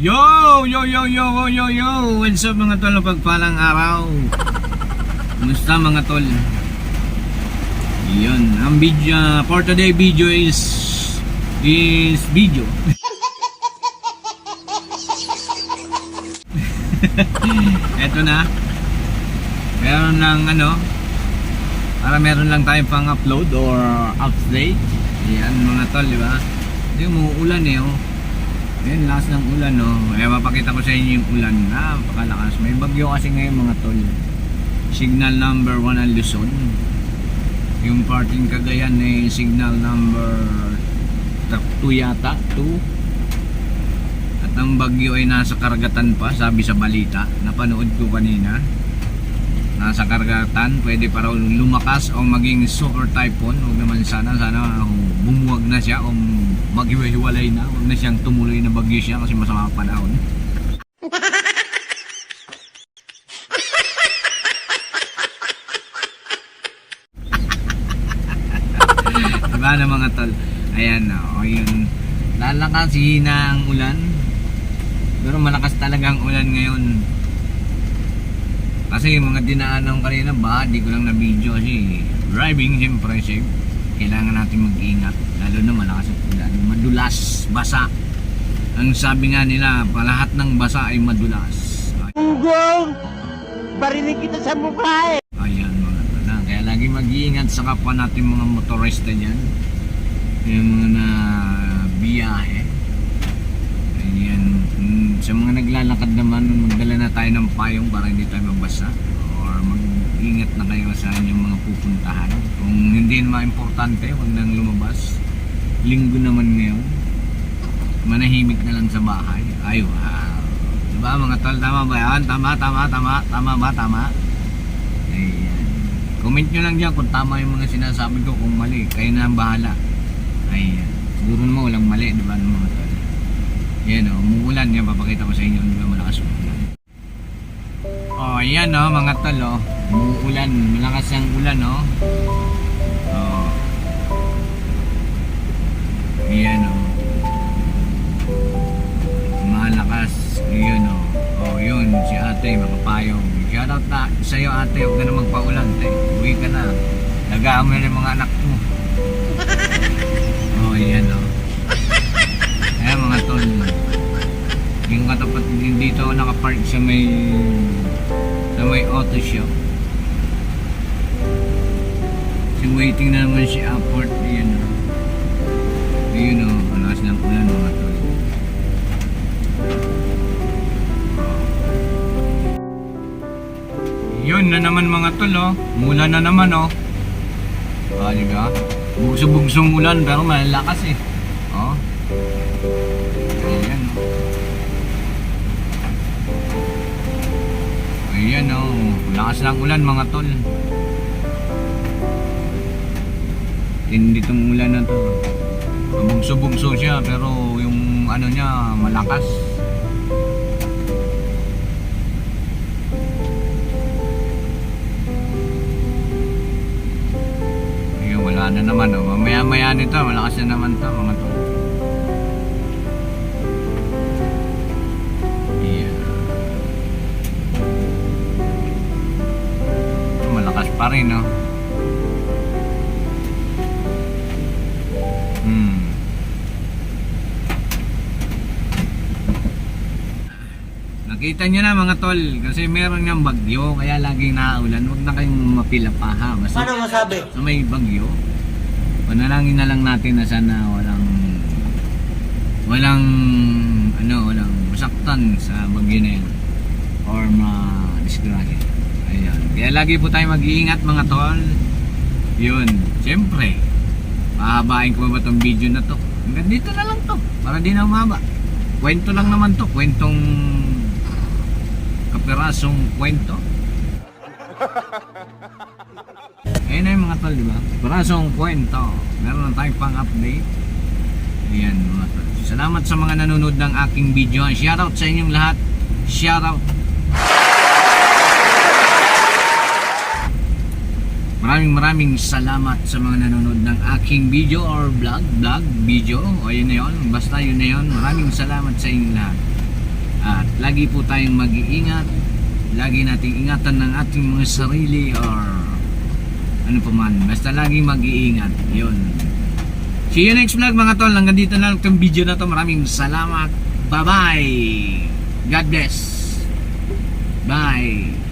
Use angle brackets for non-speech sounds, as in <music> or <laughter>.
yo, yo, yo, yo, yo! What's up mga tol? Pagpalang araw. Kumusta mga tol? Yun, ang video, for today video is, is video. <laughs> Eto na. Meron lang ano, para meron lang tayong pang upload or update. Yan mga tol, di ba? Hindi mo ulan eh, oh. Yan, lakas ng ulan, no? Kaya mapakita ko sa inyo yung ulan. Napakalakas. May bagyo kasi ngayon mga tol. Signal number 1 ang Luzon. Yung parting Cagayan ay signal number 2 yata, 2. At ang bagyo ay nasa karagatan pa, sabi sa balita. Napanood ko kanina. Nasa karagatan, pwede pa raw lumakas o maging super typhoon. Huwag naman sana, sana bumuwag na siya o maghiwalay na. Huwag na siyang tumuloy na bagyo siya kasi masama ang panahon. <laughs> diba na mga tol? Ayan na, o yun. Lalakas, hina ang ulan. Pero malakas talaga ang ulan ngayon. Kasi yung mga dinaanan ko kanina, ba, di ko lang na video kasi driving, siyempre, safe. Kailangan natin mag-ingat. Lalo na malakas ang ulan. Madulas, basa. Ang sabi nga nila, palahat ng basa ay madulas. Gunggong! Barinig kita sa mukha eh! Ayan mga tala. Kaya lagi mag-iingat sa kapwa natin mga motorista dyan. Yung mga na biyahe. Ayan. Mm, Sa mga naglalakad naman, magdala na tayo ng payong para hindi tayo mabasa. Mag-ingat na kayo sa inyong mga pupuntahan. Kung hindi naman importante, huwag nang lumabas. Linggo naman ngayon. Manahimik na lang sa bahay. Ay, wow. Diba mga tol, tama ba yan? Tama, tama, tama. Tama ba? Tama. Ayan. Comment nyo lang dyan kung tama yung mga sinasabi ko kung mali. Kayo na ang bahala. Ayan. Siguro mo walang mali, di ba ng mga tol? Yan o, umuulan yan. Papakita ko sa inyo. Di ba malakas umuulan? Oh, ayan o, mga tol o. Umuulan. Malakas ang ulan o. Oh. Ayan o. Malakas. Yun o. Oh, yun. Si ate, makapayong. Shoutout na sa'yo ate. Huwag ka na magpaulan. Te. Uwi ka na. Lagaan mo na yung mga anak mo. Oh, yan o. Ayan mga tol. Yung katapat din dito nakapark sa may sa may auto shop. Kasi waiting na naman si Upward. Ayan o. Ayun o. Ang lakas ng ulan mga tol. Yun na naman mga tol oh. Mula na naman oh. Ah, di ba? Bugso-bugsong ulan pero malalakas eh. Oh. Ayan oh. Ayan oh. Lakas ng ulan mga tol. Tindi tong ulan na to. Bugso-bugso siya pero yung ano niya malakas. Ayun, wala na naman. Oh. Mamaya-maya nito, malakas na naman to mga to. Yeah. Oh, Malakas pa rin, no? Nakita nyo na mga tol, kasi meron niyang bagyo, kaya laging naulan. Huwag na kayong mapila pa ha. Basta Paano masabi? sa may bagyo, panalangin na lang natin na sana walang walang ano, walang masaktan sa bagyo na yan or ma-disgrasya. Ayan. Kaya lagi po tayo mag-iingat mga tol. Yun, siyempre, pahabain ko ba itong video na to? Hanggang dito na lang to, para di na umaba. Kwento lang naman to, kwentong kapirasong kwento. Ayun na yung mga tol, di ba? Parasong kwento. Meron na tayong pang-update. Ayan mga tol. Salamat sa mga nanonood ng aking video. Shoutout sa inyong lahat. Shoutout. Maraming maraming salamat sa mga nanonood ng aking video or vlog, vlog, video. O yun na yun. Basta yun na yun. Maraming salamat sa inyong lahat. At lagi po tayong mag-iingat. Lagi nating ingatan ng ating mga sarili or ano pa man. Basta lagi mag-iingat. Yun. See you next vlog mga tol. Hanggang dito na lang itong video na to. Maraming salamat. Bye-bye. God bless. Bye.